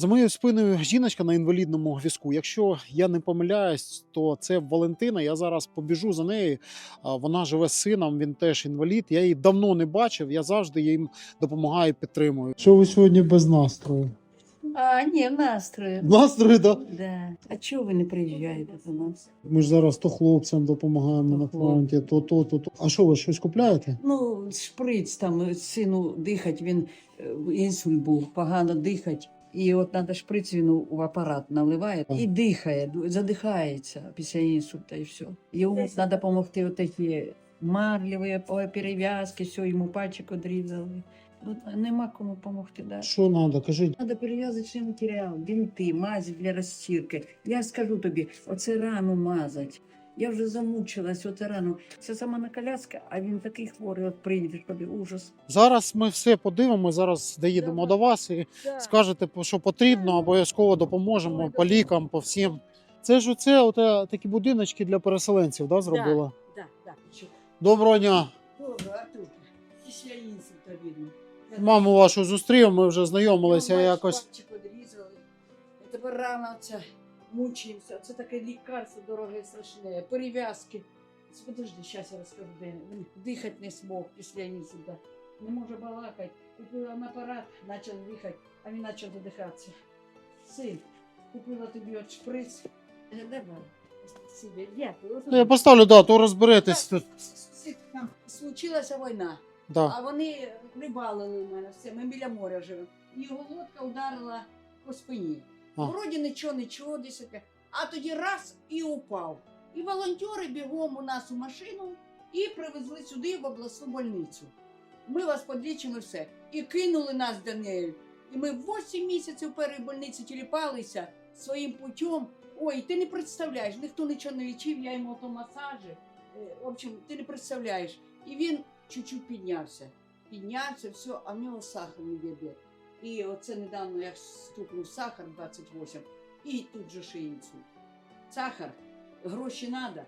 За моєю спиною жіночка на інвалідному візку. Якщо я не помиляюсь, то це Валентина. Я зараз побіжу за нею. Вона живе з сином, він теж інвалід. Я її давно не бачив. Я завжди їм допомагаю, підтримую. Що ви сьогодні без настрою? А, ні, в настрої. Настрою, да. Да. А чого ви не приїжджаєте до нас? Ми ж зараз то хлопцям допомагаємо на фронті, то то, то, то. А що ви щось купляєте? Ну, шприц там сину дихать, він е, інсульт був, погано дихать. І от треба шприц, він у- в апарат наливає і дихає, задихається після інсульта і все. Йому треба допомогти отакі марлеві перев'язки, все, йому пальчик одрізали. Ну, нема кому допомогти. Да. Що треба? Кажіть. Надо перев'язочний матеріал, бінти, мазь для розчірки. Я скажу тобі, оце рану мазать. Я вже замучилась, оце рану. Це сама на коляска, а він такий хворий, от тобі ужас. Зараз ми все подивимо. Зараз доїдемо до вас і скажете, що потрібно, обов'язково допоможемо по лікам, по всім. Це ж оце оте, такі будиночки для переселенців, да, зробила? Да, да, що? Доброго дня. Видно. Маму вашу зустрів, ми вже знайомилися Ну, якось. Тепер рана оця, мучаємося. Це таке лікарство дороге страшне, перев'язки. Подожди, зараз я розкажу, де він дихати не змог після інсульта. Не може балакати. Купила на апарат, почав дихати, а він почав задихатися. Син, купила тобі от шприц. Е, Давай. Дякую. Ну, я поставлю, да, то розберетесь тут. Там Случилася війна. Да. А вони рибалили в мене все. Ми біля моря живемо. І його лодка ударила по спині. Вроді нічого, нічого десь. таке. А тоді раз і упав. І волонтери бігом у нас у машину і привезли сюди в обласну больницю. Ми вас подлічимо все. І кинули нас до неї. І ми 8 місяців першій больниці тіліпалися своїм путем. Ой, ти не представляєш, ніхто нічого не лічив, я йому то масажі. Е, В общем, ти не представляєш. І він чуть-чуть піднявся. Піднявся, все, а в нього сахарний діабет. І оце недавно як стукнув сахар 28, і тут же ще інсульт. Сахар, гроші треба.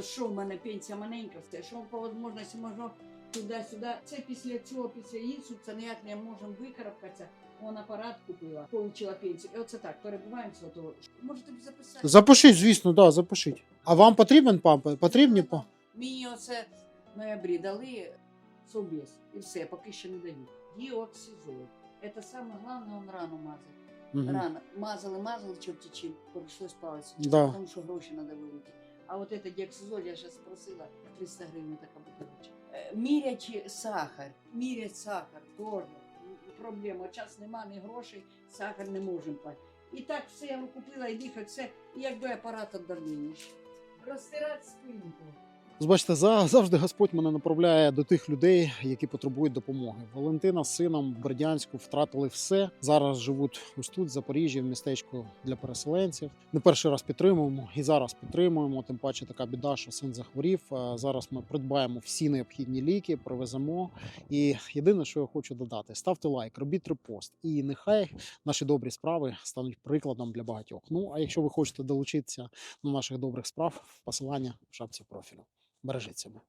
Що в мене пенсія маленька, все, що по можливості можна туди-сюди. Це після цього, після інсульта ніяк не можемо викарабкатися. Он апарат купила, отримала пенсію. І оце так, перебуваємо цього того. Може тобі записати? Запишіть, звісно, да, запишіть. А вам потрібен пампи? Потрібні па? Мені оце ноябрі дали собес. І все, поки ще не дають. Діоксизол. Це саме головне, он рану мазати. Мгм. Рано мазали, мазали, чертичи, прийшлось палець. Да. Тому що гроші треба вилити. А от це діоксизоль, я зараз просила 300 гривень така бутилочка. Е, Мірять сахар, мірять сахар теж. Проблема. Час нема, ні грошей, сахар не можемо платити. І так все я купила і дихати, все, і якби апарат давлення. Розтирати спинку. Бачите, за- завжди Господь мене направляє до тих людей, які потребують допомоги. Валентина з сином в Бердянську втратили все. Зараз живуть ось тут, в Запоріжжі, в містечку для переселенців. Не перший раз підтримуємо і зараз підтримуємо. Тим паче така біда, що син захворів. Зараз ми придбаємо всі необхідні ліки, привеземо. І єдине, що я хочу додати: ставте лайк, робіть репост, і нехай наші добрі справи стануть прикладом для багатьох. Ну а якщо ви хочете долучитися до наших добрих справ, посилання в шапці профілю. Бережіть себе.